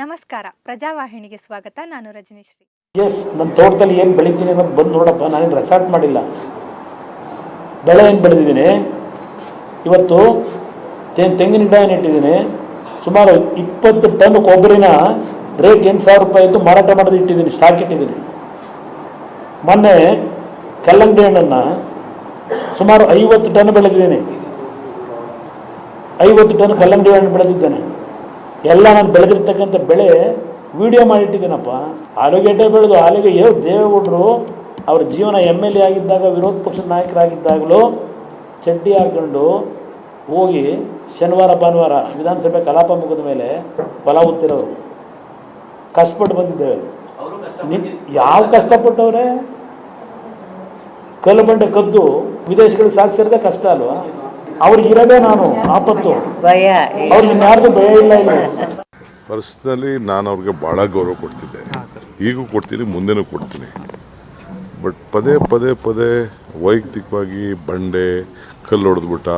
ನಮಸ್ಕಾರ. ಪ್ರಜಾವಾಹಿನಿಗೆ ಸ್ವಾಗತ. ನಾನು ರಜನೀಶ್ರೀ. ಎಸ್ ನನ್ನ ತೋಟದಲ್ಲಿ ಏನು ಬೆಳಿತೀನಿ ಅನ್ನೋದು ಬಂದು ನೋಡಪ್ಪ. ನಾನೇನು ರೆಸಾರ್ಟ್ ಮಾಡಿಲ್ಲ. ಬೆಳೆ ಏನು ಬೆಳೆದಿದ್ದೀನಿ? ಇವತ್ತು ತೆಂಗ್ ತೆಂಗಿನ ಗಿಡ ಏನು ಇಟ್ಟಿದ್ದೀನಿ? ಸುಮಾರು ಇಪ್ಪತ್ತು ಟನ್ ಕೊಬ್ಬರಿನ ರೇಟ್ ಎಂಟು ಸಾವಿರ ರೂಪಾಯಿ ಇದ್ದು ಮಾರಾಟ ಮಾಡೋದು ಇಟ್ಟಿದ್ದೀನಿ ಸ್ಟಾಕ್ ಇಟ್ಟಿದ್ದೀನಿ. ಮೊನ್ನೆ ಕಲ್ಲಂಗಡಿ ಹಣ್ಣನ್ನು ಸುಮಾರು ಐವತ್ತು ಟನ್ ಬೆಳೆದಿದ್ದೀನಿ. ಐವತ್ತು ಟನ್ ಕಲ್ಲಂಗಡಿ ಹಣ್ಣು ಬೆಳೆದಿದ್ದೇನೆ. ಎಲ್ಲ ನಾನು ಬೆಳೆದಿರ್ತಕ್ಕಂಥ ಬೆಳೆ ವಿಡಿಯೋ ಮಾಡಿಟ್ಟಿದ್ದೀನಪ್ಪ. ಆಲೂಗೆಡ್ಡೆ ಬೆಳೆದು ಆಲೂಗೆ ಯಾವ ದೇವೇಗೌಡರು ಅವ್ರ ಜೀವನ ಎಂ ಎಲ್ ಎ ಆಗಿದ್ದಾಗ ವಿರೋಧ ಪಕ್ಷದ ನಾಯಕರಾಗಿದ್ದಾಗಲೂ ಚಡ್ಡಿ ಹಾಕೊಂಡು ಹೋಗಿ ಶನಿವಾರ ಭಾನುವಾರ ವಿಧಾನಸಭೆ ಕಲಾಪ ಮುಗಿದ ಮೇಲೆ ಫಲ ಉತ್ತಿರೋರು ಕಷ್ಟಪಟ್ಟು ಬಂದಿದ್ದೇವೆ. ಯಾವ ಕಷ್ಟಪಟ್ಟವ್ರೆ? ಕಲ್ಲು ಬಂಡೆ ಕದ್ದು ವಿದೇಶಗಳಿಗೆ ಸಾಗಿಸಿರೋದೇ ಕಷ್ಟ ಅಲ್ವಾ? ಅವ್ರಿಗೆ ಇರೋದೇ ನಾನು ಆಪತ್ತು ಭಯ ಅವ್ರಿಗೆ ಇನ್ಯಾರ್ದು ಭಯ ಇಲ್ಲ ಇಲ್ಲಿ. ಪರ್ಸ್ನಲಿ ನಾನು ಅವ್ರಿಗೆ ಭಾಳ ಗೌರವ ಕೊಡ್ತಿದ್ದೆ. ಈಗೂ ಕೊಡ್ತೀನಿ ಮುಂದೆನೂ ಕೊಡ್ತೀನಿ. ಬಟ್ ಪದೇ ಪದೇ ಪದೇ ವೈಯಕ್ತಿಕವಾಗಿ ಬಂಡೆ ಕಲ್ಲು ಹೊಡೆದ್ಬಿಟ್ಟ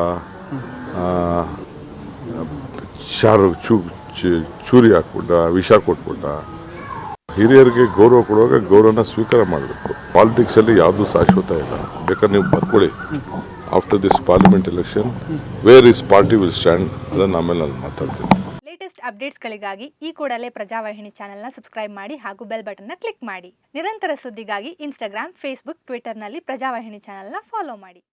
ಶಾರು ಚೂ ಚು- ಚೂರಿ ಹಾಕ್ಬಿಟ್ಟ ವಿಷ ಕೊಟ್ಬಿಟ್ಟ. ಹಿರಿಯರಿಗೆ ಗೌರವ ಕೊಡುವಾಗ ಗೌರವನ ಸ್ವೀಕಾರ ಮಾಡಬೇಕು. ಪಾಲಿಟಿಕ್ಸಲ್ಲಿ ಯಾವುದೂ ಶಾಶ್ವತ ಇಲ್ಲ. ಬೇಕಾದ್ರೆ ನೀವು ಬರ್ಕೊಳ್ಳಿ. After this parliament election where is party will stand ಅದನ್ನು ಆಮೇಲೆ ನಾನು ಮಾತಾಡ್ತೀನಿ. ಲೇಟೆಸ್ಟ್ ಅಪ್ಡೇಟ್ಸ್ಗಳಿಗಾಗಿ ಈ ಕೂಡಲೇ ಪ್ರಜಾವಾಹಿನಿ ಚಾನೆಲ್ನ ಸಬ್ಸ್ಕ್ರೈಬ್ ಮಾಡಿ ಹಾಗೂ ಬೆಲ್ ಬಟನ್ನ ಕ್ಲಿಕ್ ಮಾಡಿ. ನಿರಂತರ ಸುದ್ದಿಗಾಗಿ ಇನ್ಸ್ಟಾಗ್ರಾಮ್ ಫೇಸ್ಬುಕ್ ಟ್ವಿಟರ್ನಲ್ಲಿ ಪ್ರಜಾವಾಹಿನಿ ಚಾನೆಲ್ನ ಫಾಲೋ ಮಾಡಿ.